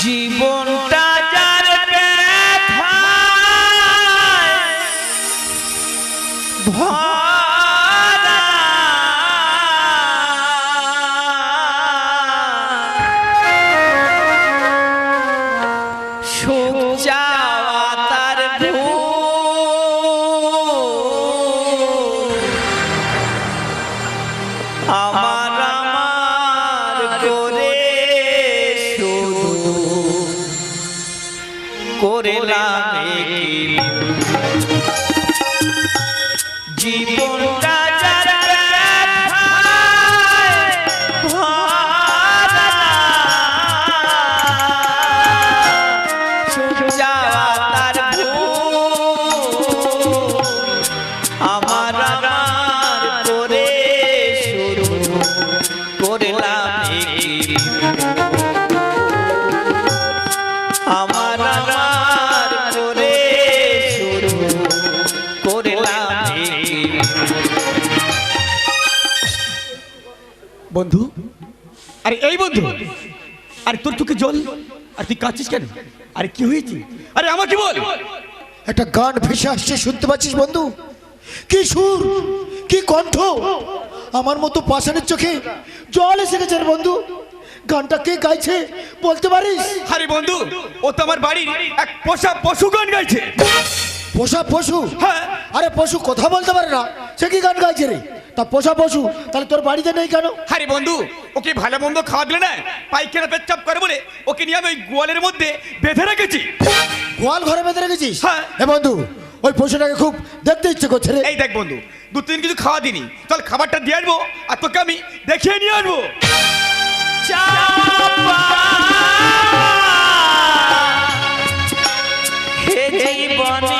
জীবনটা জল? আর তুই কাঁদছিস কেন? আরে কি হয়েছে? আরে আমাকে বল। একটা গান ভেসে আসছে শুনতে পাচ্ছিস বন্ধু? কি সুর কি কণ্ঠ? আমার মতো পাষাণের চোখে জল এসে গেছে বন্ধু। গানটা কে গাইছে বলতে পারিস? আরে বন্ধু ও তো আমার বাড়ির এক পোষা পশু গান গাইছে। পোষা পশু? হ্যাঁ। আরে পশু কথা বলতে পারে না। সে কি গান গাইছে রে? তা পোষা পশু তাহলে তোর বাড়িতে নেই কেন? আরে বন্ধু ওকে ভালো মন্দ খাওয়া দিলে না পাইখানা পেচ্ছাপ করে বলে ওকে নিয়ে আমি ওই গোয়ালের মধ্যে বেঁধে রেখেছি। গোয়াল ঘরে বেঁধে রেখেছিস? হ্যাঁ। এ বন্ধু ওই পশুটাকে খুব দেখতে ইচ্ছে করছে রে। এই দেখ বন্ধু দু তিন কিছু খাওয়া দিনি চল খাবারটা দিয়ে আসব আর তোকে আমি দেখিয়ে নিয়ে আসব। চাপা হে জীবনে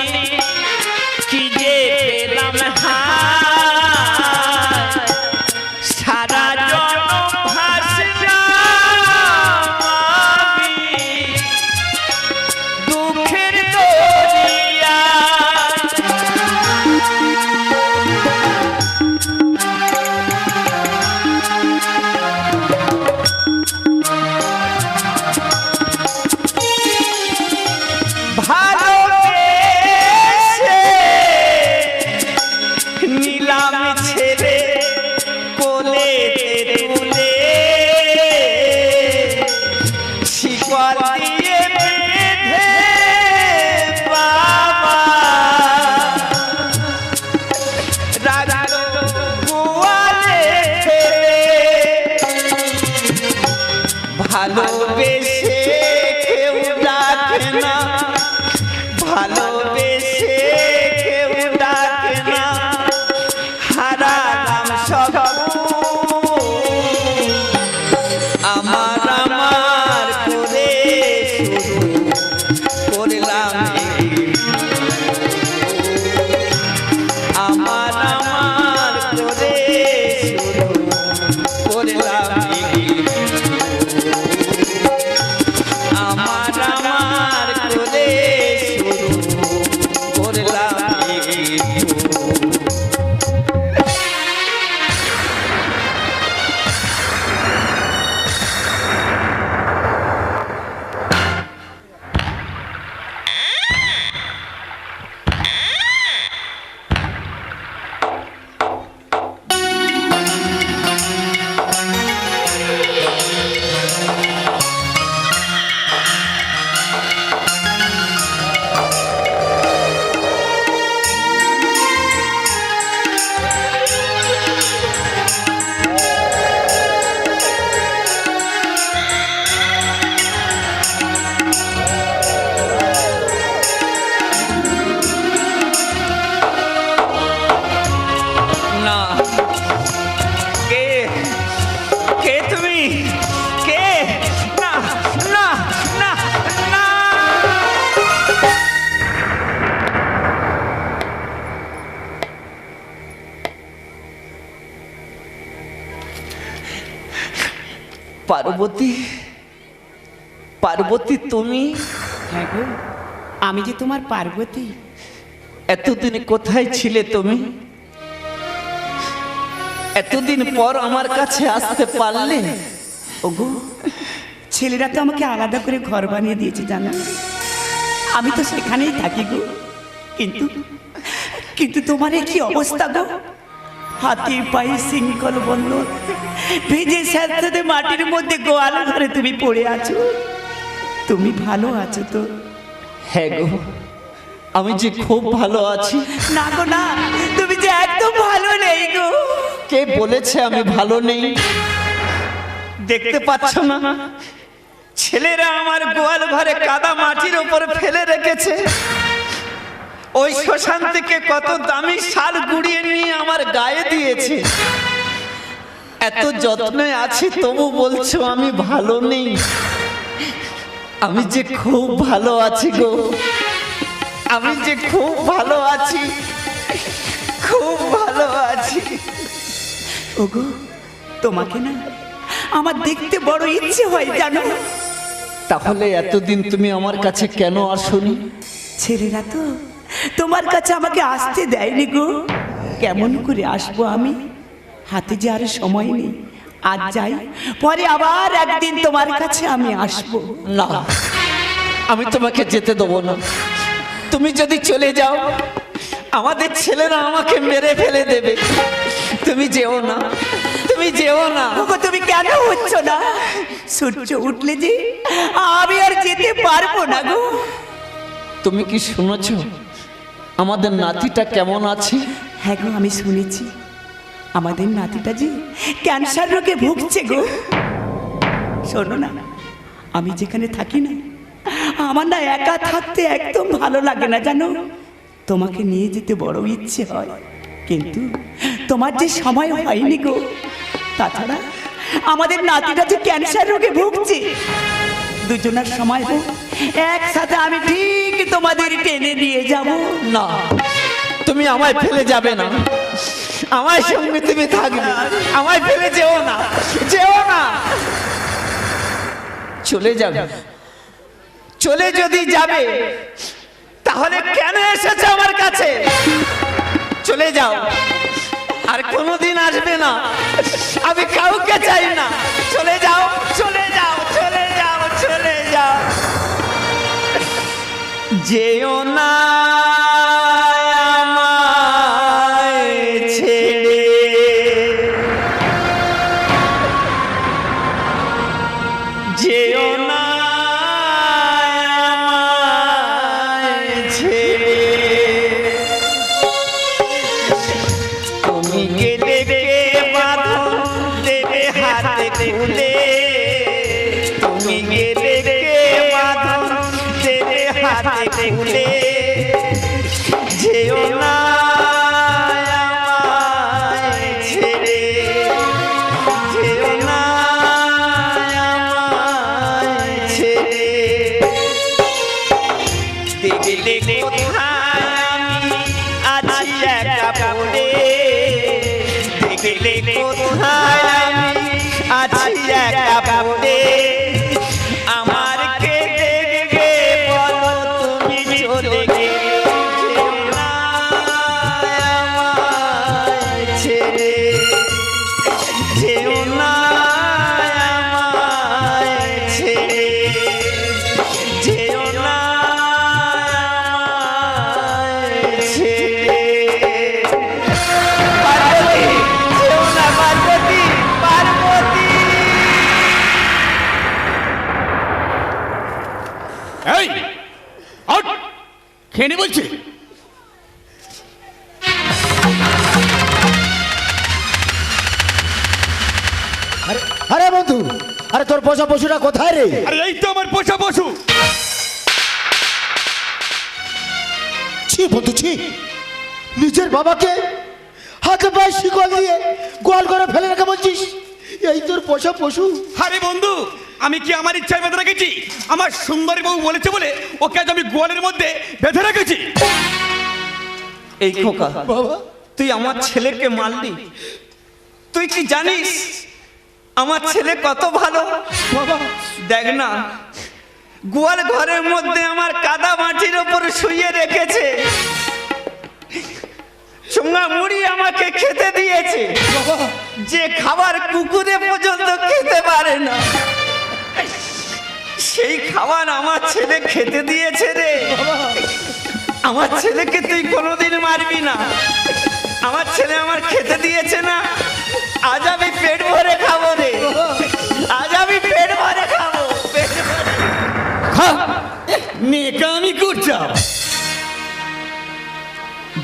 তুমি? হ্যাঁ গো আমি যে তোমার পার্বতী। এতদিন কোথায় ছিলে তুমি? এতদিন পর আমার কাছে আসতে পারলে? ওগো ছেলেরা তো আমাকে আলাদা করে ঘর বানিয়ে দিয়েছে জানা? আমি তো সেখানেই থাকি গো। কিন্তু কিন্তু তোমার কি অবস্থা গো? হাতির পায়ে শৃঙ্খল বন্ধ ভেজে স্যাঁতস্যাঁতে মাটির মধ্যে গোয়াল ঘরে তুমি পড়ে আছো। তুমি ভালো আছো তো? হ্যাঁ গো আমি যে খুব ভালো আছি। না গো না তুমি যে একদম ভালো নেই গো। কে বলেছে আমি ভালো নেই? দেখতে পাচ্ছ না? ছেলেরা আমার গোয়াল ঘরে কাদা মাটির উপর ফেলে রেখেছে। ওই শ্মশান থেকে কত দামি শাল গুড়িয়ে নিয়ে আমার গায়ে দিয়েছে। এত যত্নে আছি তবু বলছো আমি ভালো নেই। আমি যে খুব ভালো আছি গো। আমি যে খুব ভালো আছি। খুব ভালো আছি। ওগো তোমাকে না আমার দেখতে বড় ইচ্ছে হয় জানো? তাহলে এতদিন তুমি আমার কাছে কেন আসনি? ছেলেরা তো তোমার কাছে আমাকে আসতে দেয়নি গো। কেমন করে আসব আমি? হাতে যে আর সময় নেই। আজ যাই পরে আবার একদিন তোমার কাছে আমি আসব। না আমি তোমাকে যেতে দেবো না। তুমি যদি চলে যাও আমাদের ছেলেরা আমাকে মেরে ফেলে দেবে। তুমি যেও না তুমি যেও না। ওগো তুমি কেন হচ্ছ না? সূর্য উঠলে যে আমি আর যেতে পারব না গো। তুমি কি শুনেছ? আমাদের নাতিটা কেমন আছে? হ্যাঁ গো আমি শুনেছি। আমাদের নাতিটা যে ক্যান্সার রোগে ভুগছে গো। শোনো না, আমি যেখানে থাকি না, আমার না একা থাকতে একদম ভালো লাগে না জানো। তোমাকে নিয়ে যেতে বড় ইচ্ছে হয়, কিন্তু তোমার যে সময় হয়নি গো, তাছাড়া আমাদের নাতিটা যে ক্যান্সার রোগে ভুগছে। দুজনের সময় হোক, একসাথে আমি ঠিক তোমাদের টেনে নিয়ে যাব। না। তুমি আমায় ফেলে যাবে না। আমার সঙ্গে তুমি থাকবে। আমায় ফেলে যেও না। যেও না। চলে যাবে। চলে যদি যাবে, তাহলে কেন এসেছে আমার কাছে? চলে যাও। আর কোনোদিন আসবে না। আমি কাউকে চাই না। চলে যাও চলে যাও চলে যাও চলে যাও। যেও না। দেখলে কোথায় আমি আছি একা পড়ে আরে তোর পোষা পশুরা কোথায় রে? আরে এই তো আমার পোষা পশু। ছি বন্ধু ছি। নিজের বাবাকে হাতে পায়ে শিকল দিয়ে গোয়াল করে ফেলে রাখা বলছিস এই তোর পোষা পশু। আরে বন্ধু আমি কি আমার ইচ্ছায় বেঁধে রেখেছি? আমার সুন্দরী বউ বলেছে বলে ওকে আজ আমি গোয়ালের মধ্যে বেঁধে রেখেছি। এই খোকা বাবা। তুই আমার ছেলেকে মারলি? তুই কি জানিস আমার ছেলে কত ভালো। বাবা, দেখ না, গোয়াল ঘরের মধ্যে আমার কাদা মাটির ওপর শুয়ে রেখেছে। চুঙ্গা মুড়ি আমাকে খেতে দিয়েছে। যে খাবার কুকুরে পর্যন্ত খেতে পারে না, সেই খাবার আমার ছেলে খেতে দিয়েছে রে। আমার ছেলেকে তুই কোনোদিন মারবি না। আমার ছেলে আমার খেতে দিয়েছে না। আজ আমি পেট ভরে খাব রে। আজ আমি পেট ভরে খাব পেট ভরে। মেয়েকে আমি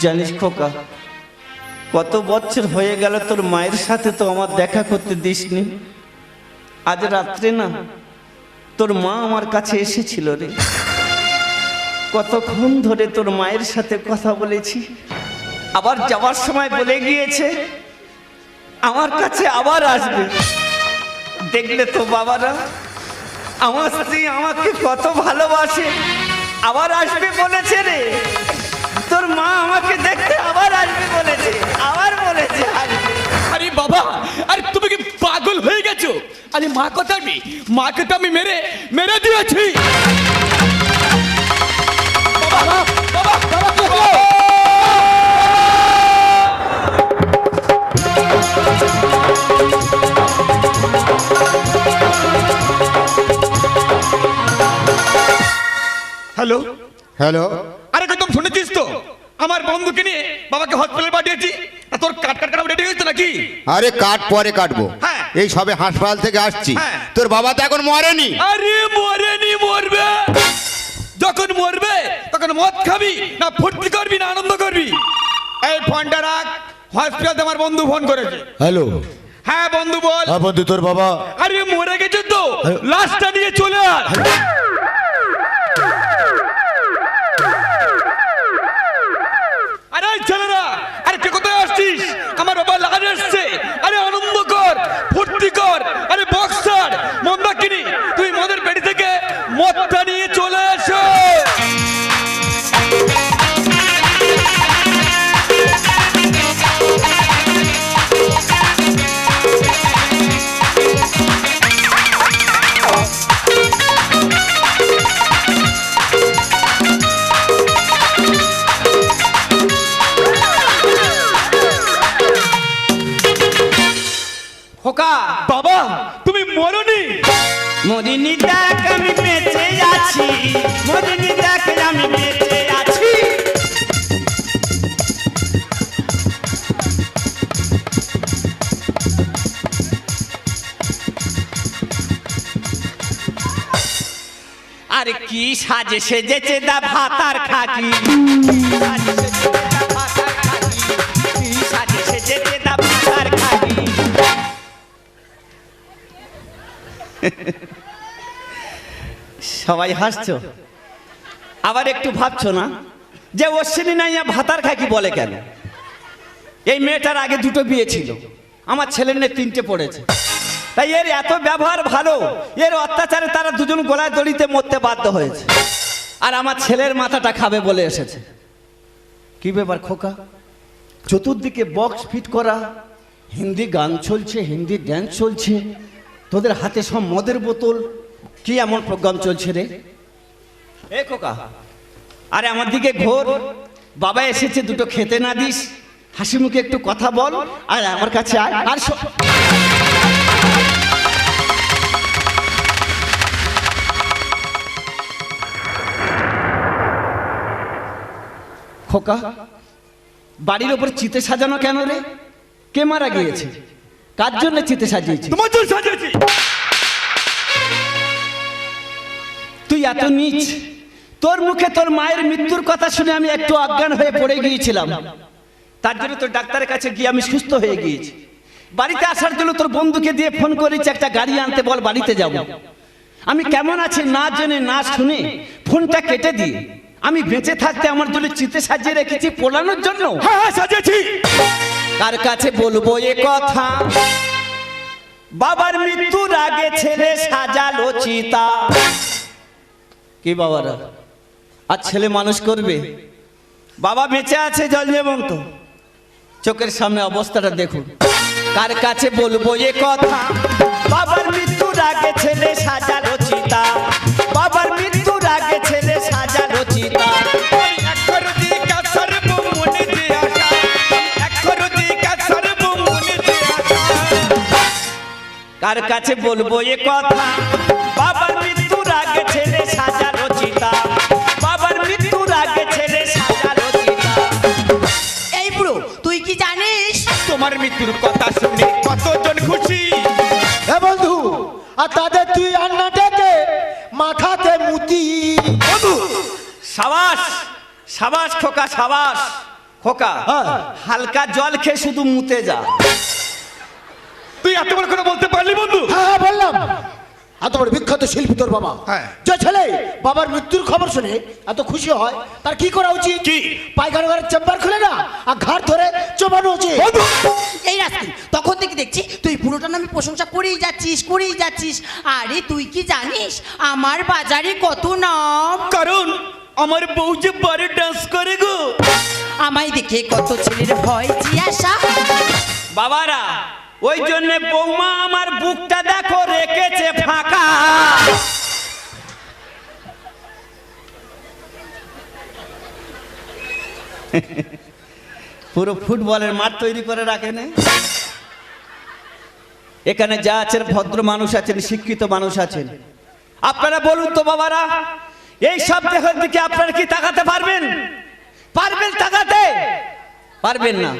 জানিস খোকা কত বছর হয়ে গেল তোর মায়ের সাথে তো আমার দেখা করতে দিসনি। আজ রাত্রে না তোর মা আমার কাছে এসেছিল রে। কতক্ষণ ধরে তোর মায়ের সাথে কথা বলেছি আবার যাওয়ার সময় বলে গিয়েছে আমার কাছে আবার আসবে দেখলে তো বাবারা আমার স্ত্রী আমাকে কত ভালোবাসে আবার আসবে বলেছে রে তোর মা আমাকে দেখতে আবার আসবে বলেছে আবার বলেছে আসবে আরে বাবা আরে তুমি কি পাগল হয়ে গেছো আরে মা কথা আমি মাকে তো আমি মেরে মেরে দিয়েছি বাবা বাবা বাবা হ্যালো? হ্যালো? আরে একদম শুনেছিস তো? আমার বন্ধুকে নিয়ে বাবাকে হসপিটালে পাঠিয়েছি। তোর কাট কাট কাটা রেডি হয়েছে নাকি? আরে কাট পরে কাটবো। হ্যাঁ। এই সবে হাসপাতাল থেকে আসছি। হ্যাঁ। তোর বাবা তো এখন মরেনি। আরে মরেনি মরবে। যখন মরবে তখন মদ খাবি না ফুর্তি করবি না আনন্দ করবি। এই ফোনটা রাখ। হসপিটালে আমার বন্ধু ফোন করেছে হ্যালো। হ্যাঁ বন্ধু বল। হ্যাঁ বন্ধু তোর বাবা। আরে মরে গেছে তো। লাশটা নিয়ে চলে আয়। আরে কি সাজে সেজেছে দা ভাতার খাকি? সবাই হাসছো? আবার একটু ভাবছ না? যে অশ্বিনী নাইয়া ভাতার খাকি বলে কেন? এই মেয়েটার আগে দুটো বিয়ে ছিল। আমার ছেলের তিনটে পড়েছে। তাই এর এত ব্যবহার ভালো, এর অত্যাচারে তারা দুজন গোলায় দড়িতে মরতে বাধ্য হয়েছে। আর আমার ছেলের মাথাটা খাবে বলে এসেছে। কি ব্যাপার খোকা? চতুর্দিকে বক্স ফিট করা, হিন্দি গান চলছে, হিন্দি ড্যান্স চলছে, তোদের হাতে সব মদের বোতল, কি এমন প্রোগ্রাম চলছে রে? এ খোকা, আরে আমার দিকে ঘোর, বাবা এসেছে, দুটো খেতে না দিস হাসি মুখে একটু কথা বল, আর আমার কাছে আয়, আর খোকা বাড়ির ওপর চিতে সাজানো কেন রে? কে মারা গিয়েছে? কার জন্য চিতে সাজিয়েছি তোমার জন্য সাজিয়েছি। তুই এত নিচ তোর মুখে তোর মায়ের মৃত্যুর কথা শুনে আমি একটু অজ্ঞান হয়ে পড়ে গিয়েছিলাম। তার জন্য তোর ডাক্তারের কাছে গিয়ে আমি সুস্থ হয়ে গিয়েছি। বাড়িতে আসার জন্য তোর বন্ধুকে দিয়ে ফোন করেছি একটা গাড়ি আনতে বল বাড়িতে যাব। আমি কেমন আছি না জেনে না শুনে ফোনটা কেটে দিয়ে আমি বেঁচে থাকতে আমার জন্য চিতে সাজিয়ে রেখেছি পোলানোর জন্য। হ্যাঁ হ্যাঁ সাজিয়েছি। কার কাছে বলব এ কথা? বাবার মৃত্যুর আগে ছেলে সাজালো চিতা। কি বাবারা? আর ছেলে মানুষ করবে? বাবা বেঁচে আছে জল যেমন তো চোখের সামনে অবস্থাটা দেখুন। কার কাছে বলব এ কথা? বাবার মৃত্যুর আগে ছেলে সাজালো চিতা। বাবার মৃত্যুর আগে ছেলে চিতা কার কাছে বলব এ কথা? বাবার মৃত্যুর আগে ছেলে সাজানো চিতা বাবার মৃত্যুর আগে ছেলে সাজানো চিতা এই বুড়ো তুই কি জানিস? তোমার মৃত্যুর কথা শুনে কতজন খুশি? বন্ধু আর তাদের তুই আন্না ডেকে মাথাতে মুতি। সাবাস সাবাস খোকা সাবাস। খোকা হ্যাঁ। হালকা জল খেয়ে শুধু মুতে যা। তুই এত বড় করে বলতে পারলি বন্ধু? হ্যাঁ হ্যাঁ বললাম। এত বড় বিখ্যাত শিল্পী তোর বাবা। হ্যাঁ। যে ছেলে বাবার মৃত্যুর খবর শুনে এত খুশি হয় তার কি করা উচিত? কি? পায়খানা ঘরের চেম্বার খুলে না? আর ঘাট ধরে চোবানো উচিত? এই রাস্তি তখন থেকে দেখছি তুই পুরোটা নামে প্রশংসা করেই যাচ্ছিস করেই যাচ্ছিস। আরে তুই কি জানিস? আমার বাজারে কত নাম? কারণ আমার বউ যে বারে ডান্স করে গো। আমায় দেখে কত ছেলের ভয় জিজ্ঞাসা। বাবারা ওই জন্য বৌমা আমার বুকটা দেখো রেখেছে ফাঁকা। পুরো ফুটবলের মাঠ তৈরি করে রাখে না? এখানে যা আছেন ভদ্র মানুষ আছেন শিক্ষিত মানুষ আছেন। আপনারা বলুন তো বাবারা এই সব দেহের দিকে আপনারা কি তাকাতে পারবেন? পারবেন তাকাতে? পারবেন না।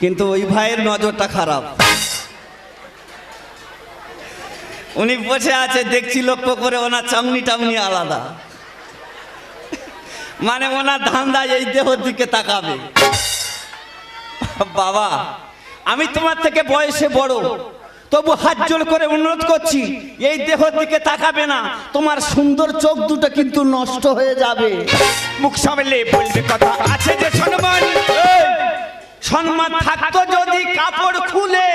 কিন্তু ওই ভাইয়ের নজরটা খারাপ। উনি বসে আছে, দেখছি লক্ষ্য করে ওনার চামনি টামনি আলাদা। মানে ওনার ধান্দা এই দেহর দিকে তাকাবে। বাবা, আমি তোমার থেকে বয়সে বড়। তবু হাত জোর করে অনুরোধ করছি এই দেহর দিকে তাকাবে না। তোমার সুন্দর চোখ দুটো কিন্তু নষ্ট হয়ে যাবে। মুখ সামলে বলবে কথা আছে যে সম্মান। সম্মান থাকতো যদি কাপড় খুলে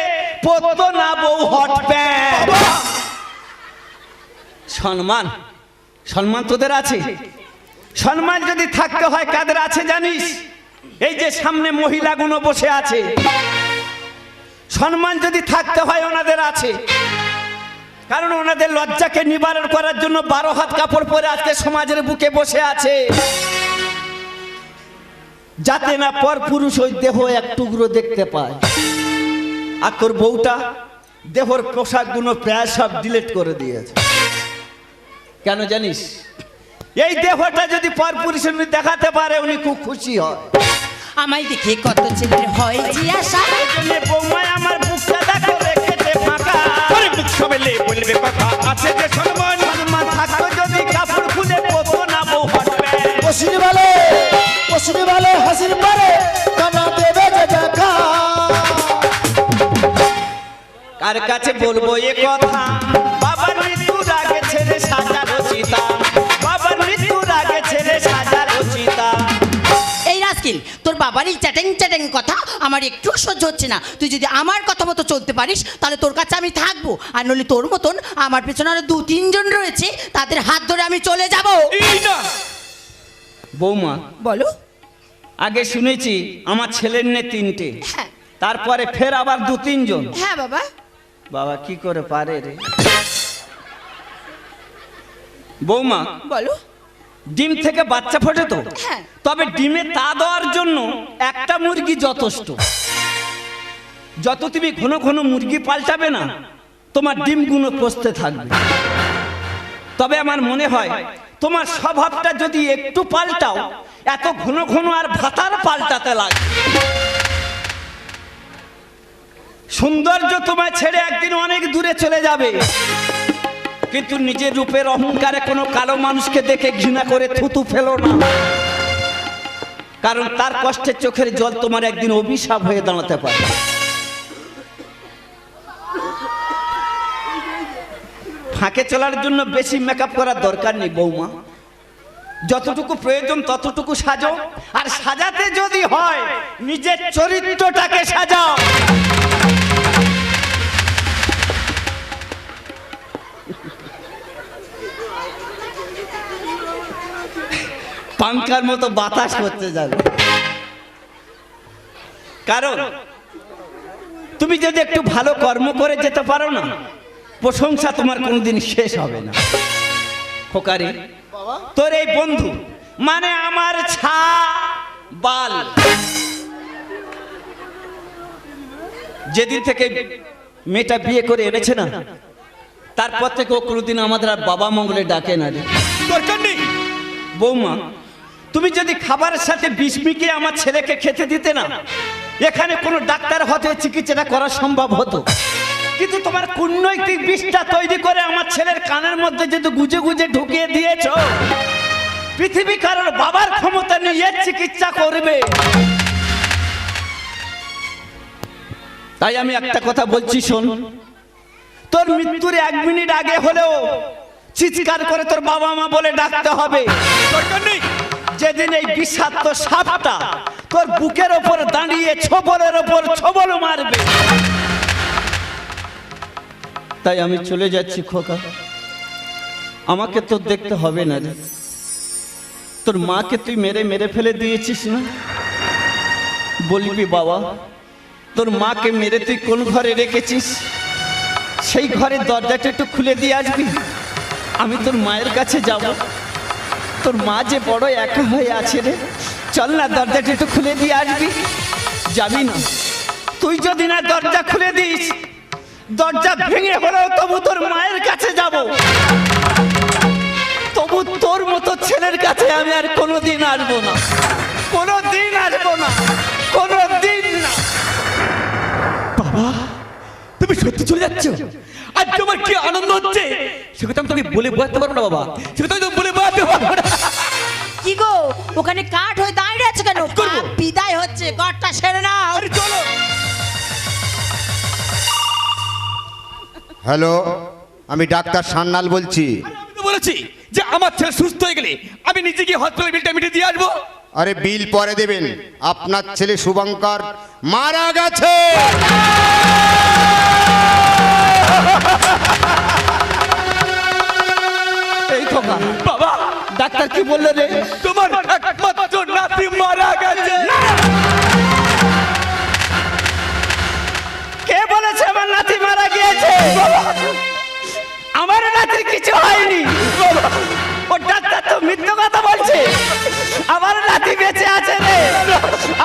পরতো না বউ হট প্যান্ট। সম্মান সম্মান তোদের আছে? সম্মান যদি থাকতে হয় কাদের আছে জানিস? এই যে সামনে মহিলাগুলো বসে আছে। সম্মান যদি থাকতে হয় ওনাদের আছে। কারণ ওনাদের লজ্জাকে নিবারণ করার জন্য বারো হাত কাপড় পরে আজকে সমাজের বুকে বসে আছে। যাতে না পর পুরুষ ওই দেহ এক টুকরো দেখতে পায়। আকর বউটা দেহর পোশাকগুলো প্রায় সব ডিলিট করে দিয়েছে। কেন জানিস? এই দেহটা যদি পর পুরুষের উনি দেখাতে পারে, উনি খুব খুশি হয়। আমায় দেখে কত ছেলের ভয় জিজ্ঞাসা জন্য বলবে কথা আছে যে সম্মান। সম্মান থাকতো যদি কাপড় খুলে পরতো না বউ হটবে পশুনি বলে পশুনি বলে হাসির পারে কানা দেবে যে দেখা। কার কাছে বলব এ কথা? বাবার এই চ্যাটেং চ্যাটেং কথা আমার একটু সহ্য হচ্ছে না। তুই যদি আমার কথা মতো চলতে পারিস তাহলে তোর কাছে আমি থাকব। আর নইলে তোর মতন আমার পেছনে আরও দু তিনজন রয়েছে তাদের হাত ধরে আমি চলে যাব। বৌমা বলো। আগে শুনেছি আমার ছেলের নে তিনটে হ্যাঁ। তারপরে ফের আবার দু তিনজন। হ্যাঁ বাবা। বাবা কি করে পারে রে? বৌমা বলো। ডিম থেকে বাচ্চা ফোটে তো। হ্যাঁ। তবে ডিমে তা দেওয়ার জন্য একটা মুরগি যথেষ্ট। যত তুমি ঘন ঘন মুরগি পাল্টাবে না তোমার ডিমগুলো পচতে থাকবে। তবে আমার মনে হয় তোমার স্বভাবটা যদি একটু পাল্টাও এত ঘন ঘন আর ভাতার পাল্টাতে লাগে সৌন্দর্য তোমায় ছেড়ে একদিন অনেক দূরে চলে যাবে। কিন্তু নিজের রূপের অহংকারে কোনো কালো মানুষকে দেখে ঘৃণা করে থুতু ফেলো না। কারণ তার কষ্টের চোখের জল তোমার একদিন অভিশাপ হয়ে দাঁড়াতে পারে। ফাঁকে চলার জন্য বেশি মেকআপ করার দরকার নেই বৌমা। যতটুকু প্রয়োজন ততটুকু সাজো। আর সাজাতে যদি হয়, নিজের চরিত্রটাকে সাজাও। পাঙ্কার মতো বাতাস করতে যাবে কারণ তুমি যদি একটু ভালো কর্ম করে যেতে পারো না প্রশংসা তোমার কোনোদিন শেষ হবে না। খোকারি তোর এই বন্ধু মানে আমার ছা বাল। যেদিন থেকে মেয়েটা বিয়ে করে এনেছে না তারপর থেকে ও কোনোদিন আমাদের আর বাবা মঙ্গলে ডাকে না রে। দরকার নেই। বৌমা তুমি যদি খাবারের সাথে বিষ মিশিয়ে আমার ছেলেকে খেতে দিতে না, এখানে কোনো ডাক্তার হতে চিকিৎসাটা করা সম্ভব হতো। কিন্তু তোমার কূটনৈতিক বিষটা তৈরি করে আমার ছেলের কানের মধ্যে যদি গুজে গুজে ঢুকিয়ে দিয়েছ, পৃথিবী কারোর বাবার ক্ষমতা নিয়ে চিকিৎসা করবে। তাই আমি একটা কথা বলছি, শোন। তোর মৃত্যুর এক মিনিট আগে হলেও চিৎকার করে তোর বাবা মা বলে ডাকতে হবে। দরকার নেই। যেদিন এই বিষাক্ত সাপটা তোর বুকের ওপর দাঁড়িয়ে ছবলের ওপর ছবল মারবে। তাই আমি চলে যাচ্ছি খোকা। আমাকে তো দেখতে হবে না রে। তোর মাকে তুই মেরে মেরে ফেলে দিয়েছিস না? বলবি বাবা, তোর মাকে মেরে তুই কোন ঘরে রেখেছিস? সেই ঘরের দরজাটা একটু খুলে দিয়ে আসবি। আমি তোর মায়ের কাছে যাব। তোর মা যে বড় একা হয়ে আছে রে। চল না, দরজাটা একটু খুলে দিয়ে আসবি। যাবি না। তুই যদি না দরজা খুলে দিস, দরজা ভেঙে হলেও তবু তোর মায়ের কাছে যাব। তবু তোর মতো ছেলের কাছে আমি আর কোনোদিন আসব না। কোনোদিন আসব না। কোনোদিন না। তুমি সত্যি চলে যাচ্ছ? আজ তোমার কি আনন্দ হচ্ছে? সে আমি তোকে বলে বোঝাতে পারব না বাবা। আমি বলে বোঝাতে পারব না। কি গো ওখানে কাঠ হয়ে দাঁড়িয়ে আছে কেন? বিদায় হচ্ছে সেরে নাও। আরে চলো। হ্যালো আমি ডাক্তার সান্নাল বলছি। আমি তো বলেছি যে আমার ছেলে সুস্থ হয়ে গেলে আমি নিজে গিয়ে হসপিটাল বিলটা মিটিয়ে দিয়ে আসব। আরে বিল পরে দেবেন। আপনার ছেলে শুভঙ্কর মারা গেছে। ডাক্তার কি বলল রে? তোমার একমাত্র নাতি মারা গেছে। কে বলেছে আমার নাতি মারা গিয়েছে? আমার নাতির কিছু হয়নি। ও ডাক্তার তো মিথ্যে কথা বলছে। আমার নাতি বেঁচে আছে রে।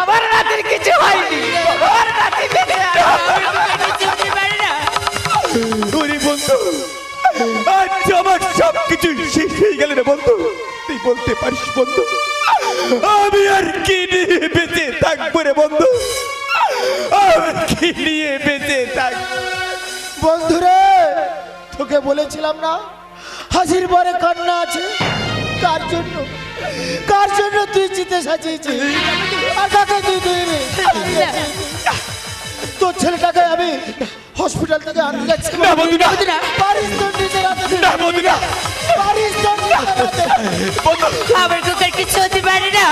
আমার নাতির কিছু হয়নি। আমার নাতি বেঁচে আছে। বন্ধু। আজ আমার সব কিছু শেষ হয়ে গেল রে বন্ধু। তুই বলতে পারিস বন্ধু। আমি আর কি নিয়ে বেঁচে থাকব রে বন্ধু। আমি কি নিয়ে বেঁচে থাকব বন্ধুরে তোকে বলেছিলাম না হাসির পরে কান্না আছে। কার জন্য? কার জন্য তুই চিতে সাজিয়েছিস? আর কাকে তুই দিবি তোর ছেলেটাকে আমি হসপিটাল থেকে আনতে যাচ্ছি। না বন্ধু না। পারিস তোর নিজের হাতে না বন্ধু না। পারিস তোর নিজের হাতে বন্ধু। আমার কুকার কিছু হতে পারে না।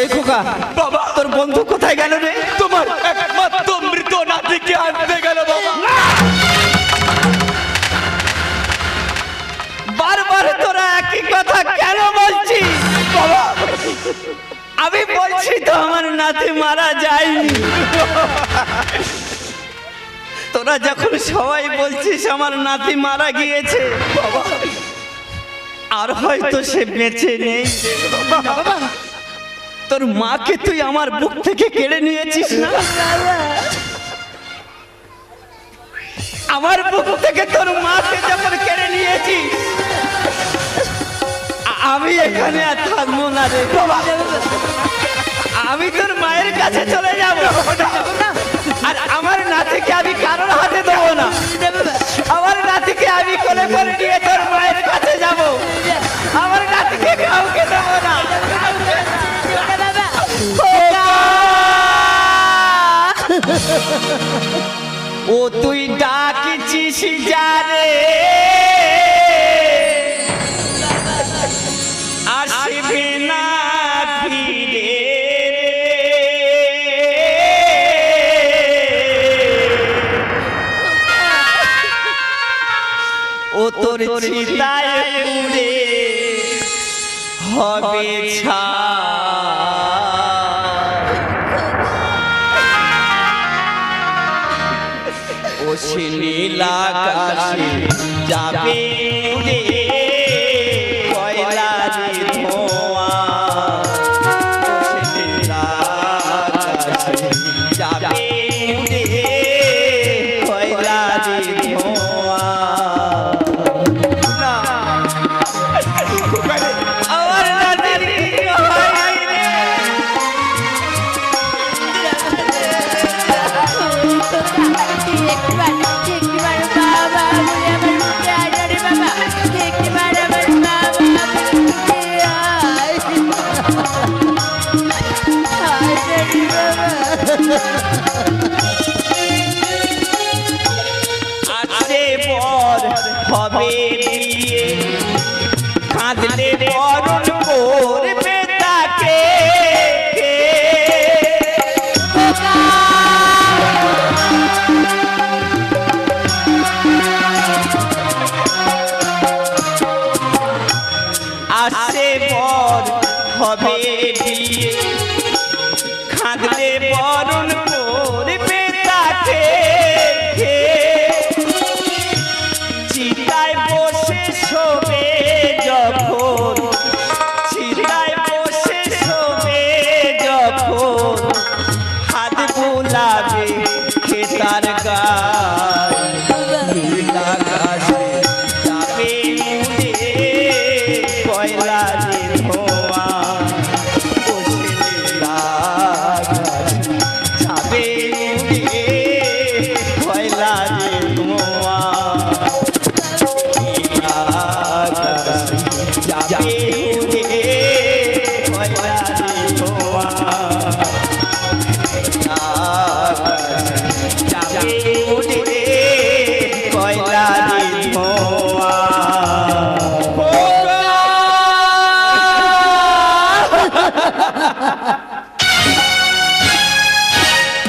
এই খোকা বাবা। তোর বন্ধু কোথায় গেল রে? তোমার একমাত্র মৃত নাতিকে আনতে গেল বাবা। বারবার তোরা একই কথা কেন বলছিস? বাবা। আমি বলছি তো আমার নাতি মারা যায়নি। তোরা যখন সবাই বলছিস আমার নাতি মারা গিয়েছে আর হয়তো সে বেঁচে নেই তোর মাকে তুই আমার বুক থেকে কেড়ে নিয়েছিস না আমার বুক থেকে তোর মাকে যখন কেড়ে নিয়েছিস আমি এখানে আর থাকব না রে বাবা আমি তোর মায়ের কাছে চলে যাব আর আমার নাতিকে আমি কারোর হাতে দেবো না। আমার নাতিকে আমি কোলে করে নিয়ে তোর মায়ের কাছে যাব। আমার নাতিকে কাউকে দেবো না। ও, তুই ডাকিছিস যারে? তোর চিতায় পুরে হবে ছা ও সে নীলাকাশে যাবে